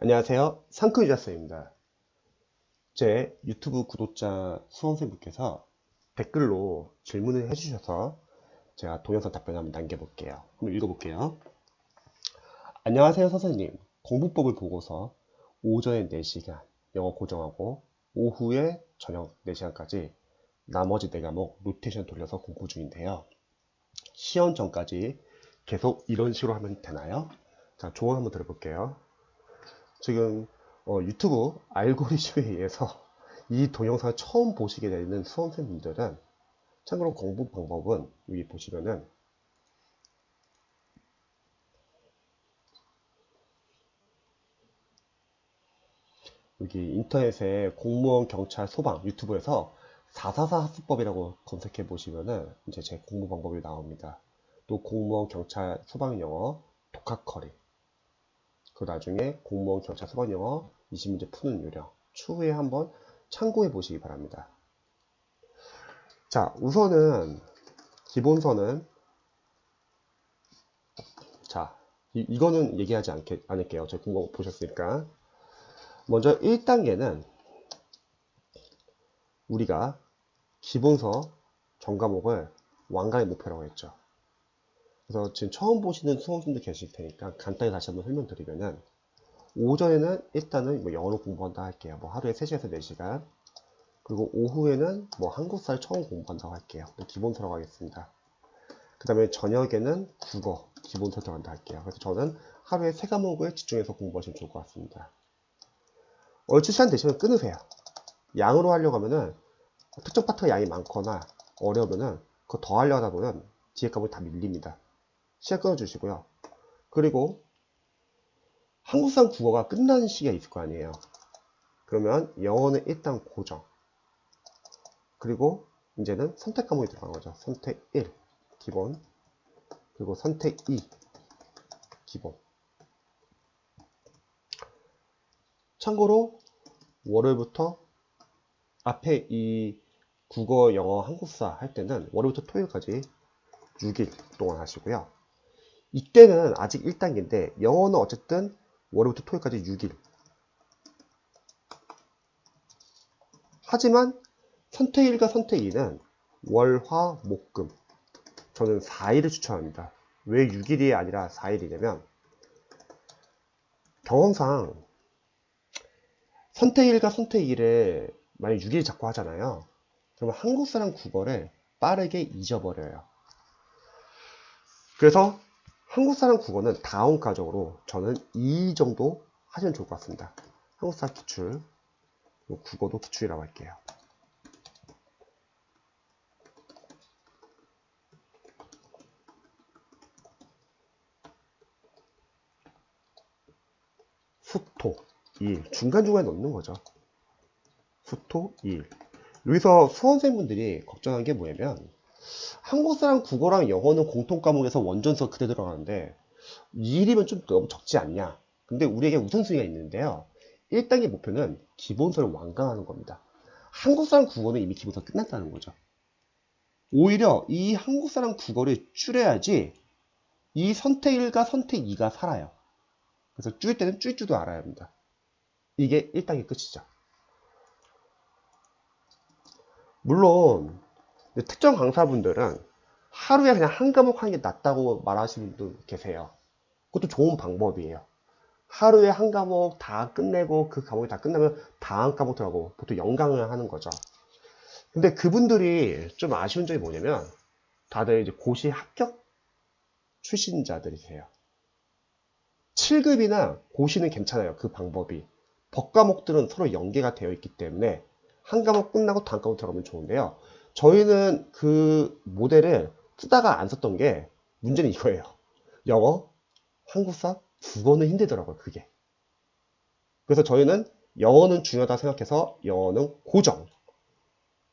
안녕하세요. 상크유자쌤입니다. 제 유튜브 구독자 수험생분께서 댓글로 질문을 해주셔서 제가 동영상 답변 한번 남겨볼게요. 한번 읽어볼게요. 안녕하세요, 선생님. 공부법을 보고서 오전에 4시간 영어 고정하고 오후에 저녁 4시간까지 나머지 4과목 로테이션 돌려서 공부 중인데요. 시험 전까지 계속 이런 식으로 하면 되나요? 자, 조언 한번 들어볼게요. 지금 어, 유튜브 알고리즘에 의해서 이 동영상을 처음 보시게 되는 수험생분들은 참고로 공부 방법은 여기 보시면은 여기 인터넷에 공무원, 경찰, 소방 유튜브에서 444 학습법이라고 검색해 보시면은 이제 제 공부 방법이 나옵니다. 또 공무원, 경찰, 소방 영어, 독학 커리 그 나중에 공무원, 경찰, 소방 영어 20문제 푸는 요령 추후에 한번 참고해 보시기 바랍니다. 자, 우선은 기본서는 자, 이, 거는 얘기하지 않게, 않을게요. 저 공부 보셨으니까. 먼저 1단계는 우리가 기본서 전 과목을 완강의 목표라고 했죠. 그래서 지금 처음 보시는 수험생도 계실 테니까 간단히 다시 한번 설명드리면은 오전에는 일단은 뭐 영어로 공부한다 할게요. 뭐 하루에 3시에서 4시간. 그리고 오후에는 뭐 한국사를 처음 공부한다고 할게요. 기본서라고 하겠습니다. 그 다음에 저녁에는 국어 기본서 들어간다 할게요. 그래서 저는 하루에 세 과목을 집중해서 공부하시면 좋을 것 같습니다. 얼추 시간 되시면 끊으세요. 양으로 하려고 하면은 특정 파트가 양이 많거나 어려우면은 그거 더 하려고 하다 보면 뒤에 과목이 다 밀립니다. 시간 끊어주시고요. 그리고 한국산 국어가 끝나는 시기가 있을 거 아니에요. 그러면 영어는 일단 고정. 그리고 이제는 선택 과목이 들어간 거죠. 선택 1, 기본. 그리고 선택 2, 기본. 참고로 월요일부터 앞에 이 국어, 영어, 한국사 할 때는 월요일부터 토요일까지 6일 동안 하시고요. 이때는 아직 1단계인데 영어는 어쨌든 월요일부터 토요일까지 6일. 하지만 선택 1과 선택 2는 월, 화, 목, 금. 저는 4일을 추천합니다. 왜 6일이 아니라 4일이냐면 경험상 선택 1과 선택 2를 만약 6일 잡고 하잖아요. 그러면 한국 사람 국어를 빠르게 잊어버려요. 그래서 한국 사람 국어는 다음 과정으로 저는 이 정도 하시면 좋을 것 같습니다. 한국 사람 기출, 국어도 기출이라고 할게요. 수토 2일 중간중간에 넣는 거죠. 수토 2일 여기서 수험생분들이 걱정한 게 뭐냐면 한국 사람 국어랑 영어는 공통 과목에서 원전서 그대로 들어가는데 2일이면 좀 너무 적지 않냐? 근데 우리에게 우선순위가 있는데요. 1단계 목표는 기본서를 완강하는 겁니다. 한국 사람 국어는 이미 기본서 끝났다는 거죠. 오히려 이 한국 사람 국어를 줄여야지 이 선택 1과 선택 2가 살아요. 그래서 줄일 때는 줄 줄도 알아야 합니다. 이게 1단계 끝이죠. 물론 특정 강사분들은 하루에 그냥 한 과목 하는 게 낫다고 말하시는 분도 계세요. 그것도 좋은 방법이에요. 하루에 한 과목 다 끝내고 그 과목이 다 끝나면 다음 과목 들어가고 보통 연강을 하는 거죠. 근데 그분들이 좀 아쉬운 점이 뭐냐면 다들 이제 고시 합격 출신자들이세요. 7급이나 고시는 괜찮아요. 그 방법이. 법 과목들은 서로 연계가 되어 있기 때문에 한 과목 끝나고 다음 과목 들어가면 좋은데요. 저희는 그 모델을 쓰다가 안 썼던 게 문제는 이거예요. 영어, 한국사, 국어는 힘들더라고요. 그게. 그래서 저희는 영어는 중요하다 생각해서 영어는 고정.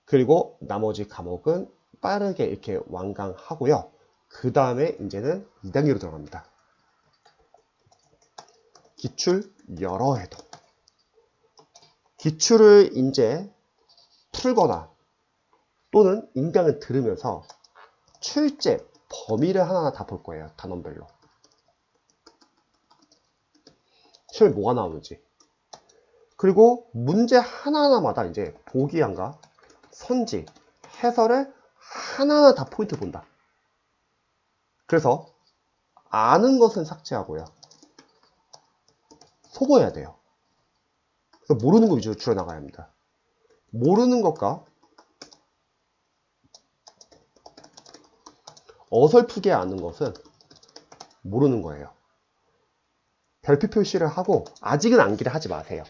그리고 나머지 과목은 빠르게 이렇게 완강하고요. 그 다음에 이제는 2단계로 들어갑니다. 기출 여러 해도. 기출을 이제 풀거나 또는 인강을 들으면서 출제 범위를 하나하나 다 볼 거예요. 단원별로. 시험에 뭐가 나오는지. 그리고 문제 하나하나마다 이제 보기양과 선지, 해설을 하나하나 다 포인트 본다. 그래서 아는 것은 삭제하고요. 소거해야 돼요. 그래서 모르는 거 위주로 줄여나가야 합니다. 모르는 것과 어설프게 아는 것은 모르는 거예요. 별표 표시를 하고 아직은 암기를 하지 마세요.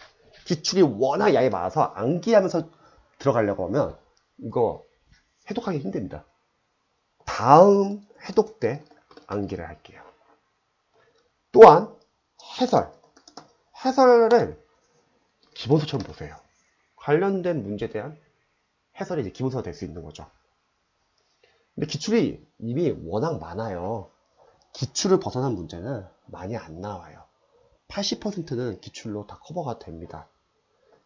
기출이 워낙 양이 많아서 암기하면서 들어가려고 하면 이거 해독하기 힘듭니다. 다음 해독 때 암기를 할게요. 또한 해설. 해설을 기본서처럼 보세요. 관련된 문제에 대한 해설이 이제 기본서가 될 수 있는 거죠. 근데 기출이 이미 워낙 많아요. 기출을 벗어난 문제는 많이 안 나와요. 80%는 기출로 다 커버가 됩니다.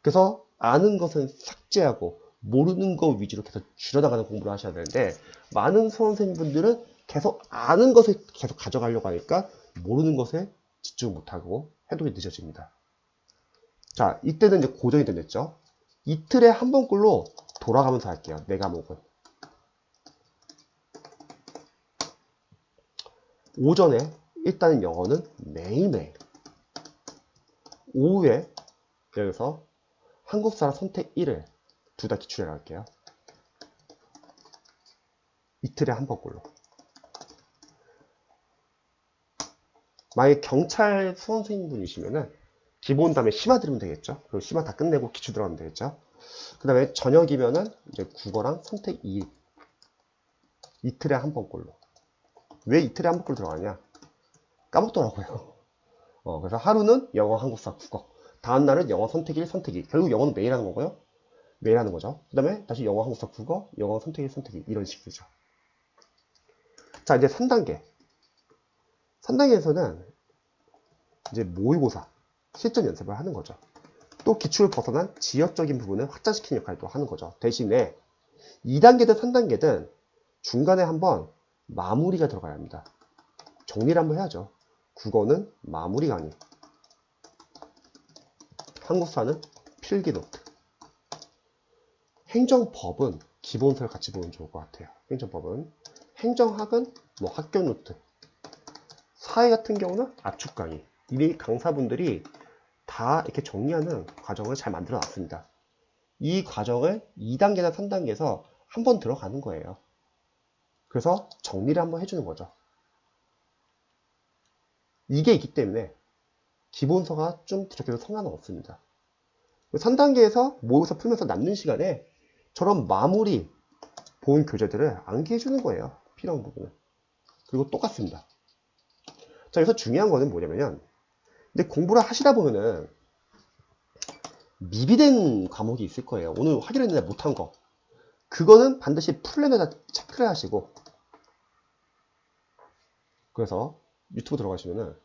그래서 아는 것은 삭제하고 모르는 것 위주로 계속 줄여나가는 공부를 하셔야 되는데 많은 수험생분들은 계속 아는 것을 계속 가져가려고 하니까 모르는 것에 집중 못하고 해독이 늦어집니다. 자, 이때는 이제 고정이 됐죠. 이틀에 한 번꼴로 돌아가면서 할게요. 네 과목은. 오전에 일단은 영어는 매일매일. 오후에 여기서 한국사라 선택 1을 둘 다 기출해 갈게요. 이틀에 한 번꼴로. 만약에 경찰 수험생분이시면은 기본 다음에 심화 들으면 되겠죠. 그리고 심화 다 끝내고 기출 들어가면 되겠죠. 그 다음에 저녁이면은 이제 국어랑 선택 2 이틀에 한 번꼴로. 왜 이틀에 한 번꼴로 들어가냐? 까먹더라고요. 어, 그래서 하루는 영어, 한국사, 국어. 다음 날은 영어 선택 1, 선택 2. 결국 영어는 매일 하는 거고요. 매일 하는 거죠. 그 다음에 다시 영어, 한국사, 국어, 영어 선택 1, 선택 2. 이런 식이죠. 자, 이제 3단계. 3단계에서는 이제 모의고사, 실전 연습을 하는 거죠. 또 기출을 벗어난 지역적인 부분을 확장시키는 역할도 하는 거죠. 대신에 2단계든 3단계든 중간에 한번 마무리가 들어가야 합니다. 정리를 한번 해야죠. 국어는 마무리 강의. 한국사는 필기 노트. 행정법은 기본서를 같이 보면 좋을 것 같아요. 행정법은. 행정학은 뭐 학교 노트. 사회 같은 경우는 압축 강의. 이미 강사분들이 다 이렇게 정리하는 과정을 잘 만들어 놨습니다. 이 과정을 2단계나 3단계에서 한 번 들어가는 거예요. 그래서 정리를 한번 해주는 거죠. 이게 있기 때문에 기본서가 좀 부족해도 상관은 없습니다. 3단계에서 모의고사 풀면서 남는 시간에 저런 마무리 본 교재들을 암기해 주는 거예요. 필요한 부분은. 그리고 똑같습니다. 자, 여기서 중요한 거는 뭐냐면요. 근데 공부를 하시다 보면은 미비된 과목이 있을 거예요. 오늘 확인했는데 못한 거. 그거는 반드시 플랜에다 체크를 하시고 그래서 유튜브 들어가시면은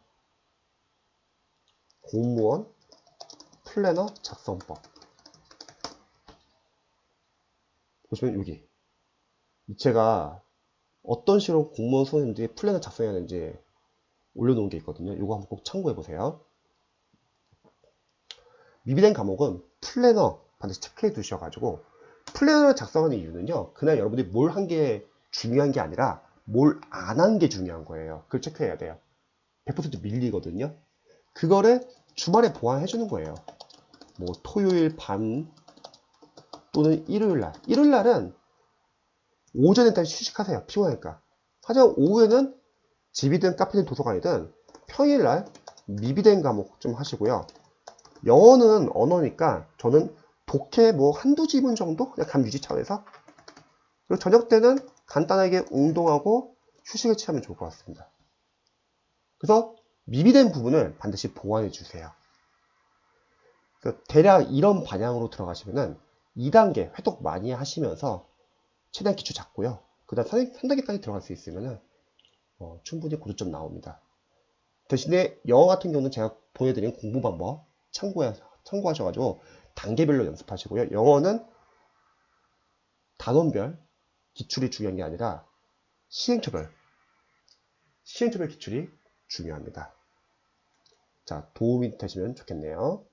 공무원 플래너 작성법 보시면 여기 제가 어떤 식으로 공무원 수험생들이 플래너 작성해야 하는지 올려놓은 게 있거든요. 이거 한번 꼭 참고해 보세요. 미비된 과목은 플래너 반드시 체크해 두셔가지고 플래너를 작성하는 이유는요. 그날 여러분들이 뭘 한 게 중요한 게 아니라 뭘 안 한 게 중요한 거예요. 그걸 체크해야 돼요. 100% 밀리거든요. 그거를 주말에 보완해 주는 거예요. 뭐 토요일 밤 또는 일요일 날. 일요일 날은 오전에 일단 휴식하세요. 피곤하니까. 하지만 오후에는 집이든 카페든 도서관이든 평일 날 미비된 과목 좀 하시고요. 영어는 언어니까 저는 독해 뭐 한두 지문 정도 그냥 감 유지 차원에서 그리고 저녁 때는 간단하게 운동하고 휴식을 취하면 좋을 것 같습니다. 그래서 미비된 부분을 반드시 보완해 주세요. 대략 이런 방향으로 들어가시면은 2단계 회독 많이 하시면서 최대한 기초 잡고요. 그 다음 3단계까지 들어갈 수 있으면은 어, 충분히 고득점 나옵니다. 대신에 영어 같은 경우는 제가 보여드린 공부 방법 참고해, 참고하셔가지고 단계별로 연습하시고요. 영어는 단원별 기출이 중요한 게 아니라 시행처별, 시행처별 기출이 중요합니다. 자, 도움이 되시면 좋겠네요.